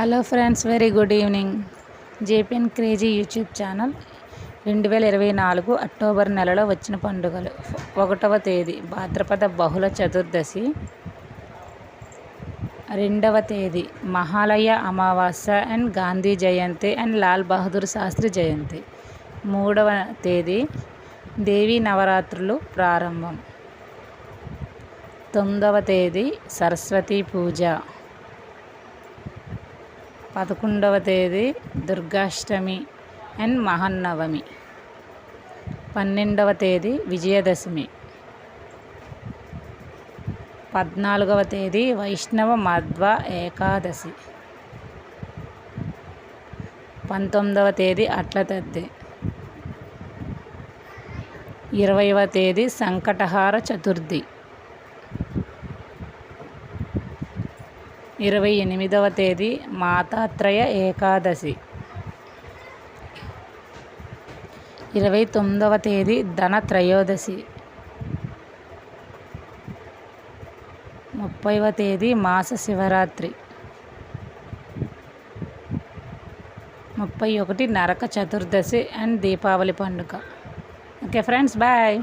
Hello friends very good evening. J P N crazy YouTube channel. రెండు వేల ఇరవై నాలుగు అక్టోబర్ నెలలో వచ్చిన పండుగలు. ఒకటవ తేదీ భాద్రపద బహుళ చతుర్దశి. రెండవ తేదీ మహాలయ అమావాస్య అండ్ గాంధీ జయంతి అండ్ లాల్ బహదూర్ శాస్త్రి జయంతి. మూడవ తేదీ దేవీ నవరాత్రులు ప్రారంభం. తొమ్మిదవ తేదీ సరస్వతి పూజ. పదకొండవ తేదీ దుర్గాష్టమి అండ్ మహన్నవమి. పన్నెండవ తేదీ విజయదశమి. పద్నాలుగవ తేదీ వైష్ణవ మధ్వ ఏకాదశి. పంతొమ్మిదవ తేదీ అట్లతద్ది. ఇరవైవ తేదీ సంకటహార చతుర్థి. ఇరవై ఎనిమిదవ తేదీ మాతాత్రయ ఏకాదశి. ఇరవై తొమ్మిదవ తేదీ ధన త్రయోదశి ముప్పైవ తేదీ మాస శివరాత్రి. ముప్పై ఒకటి నరక చతుర్దశి అండ్ దీపావళి పండుగ. Okay friends bye.